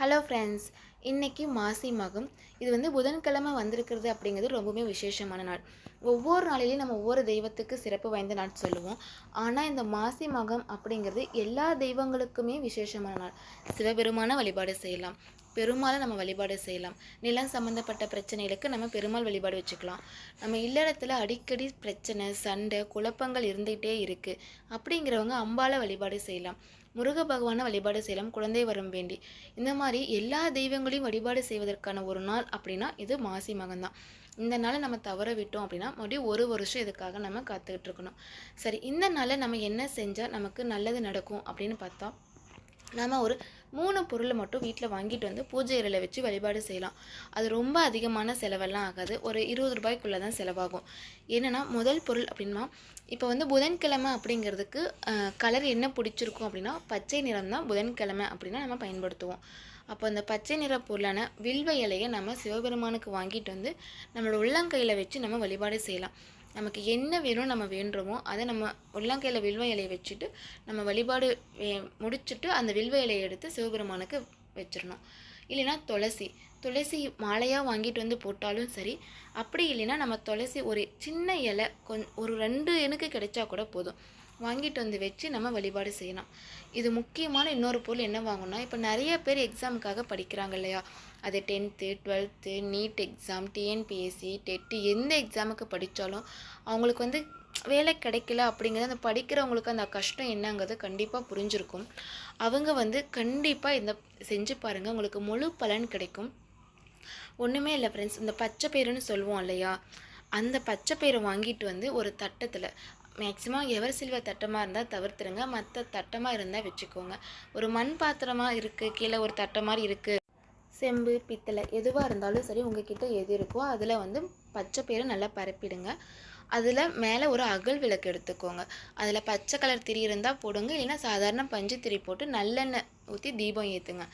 Hello friends இன்றைக்கி மாசி மகம். இது வந்து புதன்கிழமை வந்திருக்கிறது அப்படிங்கிறது ரொம்பவுமே விசேஷமான நாள். ஒவ்வொரு நாளிலையும் நம்ம ஒவ்வொரு தெய்வத்துக்கு சிறப்பு வாய்ந்த நாள் சொல்லுவோம். ஆனால் இந்த மாசி மகம் அப்படிங்கிறது எல்லா தெய்வங்களுக்குமே விசேஷமான நாள். சிவபெருமான வழிபாடு செய்யலாம். பெருமாளை நம்ம வழிபாடு செய்யலாம். நிலம் சம்மந்தப்பட்ட பிரச்சனைகளுக்கு நம்ம பெருமாள் வழிபாடு வச்சுக்கலாம். நம்ம இல்லறத்தில் அடிக்கடி பிரச்சனை சண்டை குழப்பங்கள் இருந்துகிட்டே இருக்குது அப்படிங்கிறவங்க அம்பாளை வழிபாடு செய்யலாம். முருக பகவானை வழிபாடு செய்யலாம். குழந்தை வரம் வேண்டி. இந்த மாதிரி எல்லா தெய்வங்களையும் வழிபாடு செய்வதற்கான ஒரு நாள் அப்படின்னா இது மாசி மகம்தான். இந்த நாளை நம்ம தவற விட்டோம் அப்படின்னா மறுபடியும் ஒரு வருஷம் இதுக்காக நம்ம காத்துக்கிட்டு இருக்கணும். சரி இந்த நாளில் நம்ம என்ன செஞ்சால் நமக்கு நல்லது நடக்கும் அப்படின்னு பார்த்தா? நாம் ஒரு மூணு பொருளை மட்டும் வீட்டில் வாங்கிட்டு வந்து பூஜை இறையில் வச்சு வழிபாடு செய்யலாம். அது ரொம்ப அதிகமான செலவெல்லாம் ஆகாது. ஒரு இருபது ரூபாய்க்குள்ளே தான் செலவாகும். என்னென்னா முதல் பொருள் அப்படின்னா இப்போ வந்து புதன்கிழமை அப்படிங்கிறதுக்கு கலர் என்ன பிடிச்சிருக்கும் அப்படின்னா பச்சை நிறம் தான் புதன்கிழமை அப்படின்னா நம்ம பயன்படுத்துவோம். அப்போ அந்த பச்சை நிற பொருளான வில்வ இலையை நம்ம சிவபெருமானுக்கு வாங்கிட்டு வந்து நம்மளோட உள்ளங்கையில் வச்சு நம்ம வழிபாடு செய்யலாம். நமக்கு என்ன வேணும் நம்ம வேண்டுறோமோ அதை நம்ம உள்ளங்கையில் வில்வ இலையை வச்சுட்டு நம்ம வழிபாடு முடிச்சுட்டு அந்த வில்வ இலையை எடுத்து சிவபெருமானுக்கு வச்சிடணும். இல்லைன்னா துளசி. துளசி மாலையாக வாங்கிட்டு வந்து போட்டாலும் சரி அப்படி இல்லைன்னா நம்ம துளசி ஒரு சின்ன இலை கொஞ் ஒரு ரெண்டு எனக்கு கிடைச்சா கூட போதும். வாங்கிட்டு வந்து வச்சு நம்ம வழிபாடு செய்யலாம். இது முக்கியமான இன்னொரு பொருள் என்ன வாங்கணும்னா இப்போ நிறைய பேர் எக்ஸாமுக்காக படிக்கிறாங்க இல்லையா? அது tenth twelfth NEET exam TNPSC TET எந்த எக்ஸாமுக்கு படித்தாலும் அவங்களுக்கு வந்து வேலை கிடைக்கல அப்படிங்கிறது அந்த படிக்கிறவங்களுக்கு அந்த கஷ்டம் என்னங்கிறது கண்டிப்பாக புரிஞ்சிருக்கும். அவங்க வந்து கண்டிப்பாக இந்த செஞ்சு பாருங்கள் உங்களுக்கு முழு பலன் கிடைக்கும். ஒன்றுமே இல்லை ஃப்ரெண்ட்ஸ் இந்த பச்சை பயிறுன்னு சொல்லுவோம் இல்லையா? அந்த பச்சை பயிரை வாங்கிட்டு வந்து ஒரு தட்டத்தில் மேக்ஸிமம் எவர் சில்வர் தட்டமாக இருந்தால் தவிர்த்துருங்க. மற்ற தட்டமாக இருந்தால் வச்சுக்கோங்க. ஒரு மண் பாத்திரமாக இருக்குது கீழே ஒரு தட்டை மாதிரி இருக்குது செம்பு பித்தளை எதுவாக இருந்தாலும் சரி உங்ககிட்ட எது இருக்கோ அதில் வந்து பச்சை பயிரை நல்லா பரப்பிடுங்க. அதில் மேலே ஒரு அகல் விளக்கு எடுத்துக்கோங்க. அதில் பச்சை கலர் திரி இருந்தால் போடுங்க. இல்லைன்னா சாதாரண பஞ்சு திரி போட்டு நல்லெண்ணெய் ஊற்றி தீபம் ஏற்றுங்க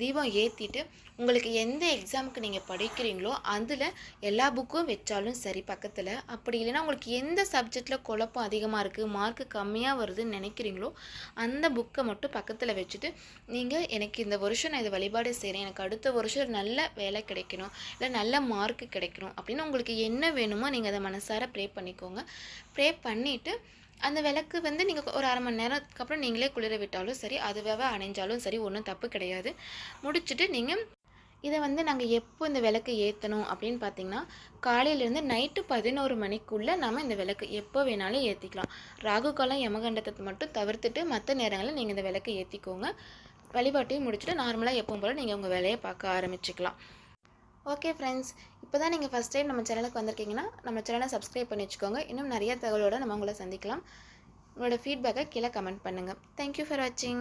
தீபம் ஏற்றிட்டு உங்களுக்கு எந்த எக்ஸாமுக்கு நீங்கள் படிக்கிறீங்களோ அதில் எல்லா புக்கும் வச்சாலும் சரி பக்கத்தில். அப்படி இல்லைன்னா உங்களுக்கு எந்த சப்ஜெக்டில் குழப்பம் அதிகமாக இருக்குது மார்க்கு கம்மியாக வருதுன்னு நினைக்கிறீங்களோ அந்த புக்கை மட்டும் பக்கத்தில் வச்சுட்டு நீங்கள் எனக்கு இந்த வருஷம் நான் இதை வழிபாடு செய்கிறேன் எனக்கு அடுத்த வருஷம் நல்ல வேலை கிடைக்கணும் இல்லை நல்ல மார்க்கு கிடைக்கணும் அப்படின்னு உங்களுக்கு என்ன வேணுமோ நீங்கள் அதை மனசார ப்ரே பண்ணிக்கோங்க. ப்ரே பண்ணிவிட்டு அந்த விளக்கு வந்து நீங்கள் ஒரு அரை மணி நேரத்துக்கு அப்புறம் நீங்களே குளிர விட்டாலும் சரி அதுவாக அணைஞ்சாலும் சரி ஒன்றும் தப்பு கிடையாது. முடிச்சுட்டு நீங்கள் இதை வந்து நாங்கள் எப்போ இந்த விளக்கு ஏற்றணும் அப்படின்னு பார்த்தீங்கன்னா காலையிலேருந்து நைட்டு பதினோரு மணிக்குள்ளே நம்ம இந்த விளக்கு எப்போ வேணாலும் ஏற்றிக்கலாம் ராகு காலம் யமகண்டத்தை மட்டும் தவிர்த்துட்டு மற்ற நேரங்களில் நீங்கள் இந்த விளக்கு ஏற்றிக்கோங்க வழிபாட்டையும் முடிச்சுட்டு நார்மலாக எப்பவும் போல் நீங்கள் உங்கள் வேலையை பார்க்க ஆரம்பிச்சுக்கலாம். ஓகே ஃப்ரெண்ட்ஸ் இப்போ தான் நீங்கள் ஃபஸ்ட் டைம் நம்ம சேனலுக்கு வந்திருக்கீங்கன்னா நம்ம சேனலை சப்ஸ்கிரைப் பண்ணி வச்சுக்கோங்க. இன்னும் நிறைய தகவலோடு நம்ம உங்களை சந்திக்கலாம். உங்களோட ஃபீட்பேக்கை கீழே கமெண்ட் பண்ணுங்கள் தேங்க்யூ ஃபார் வாட்சிங்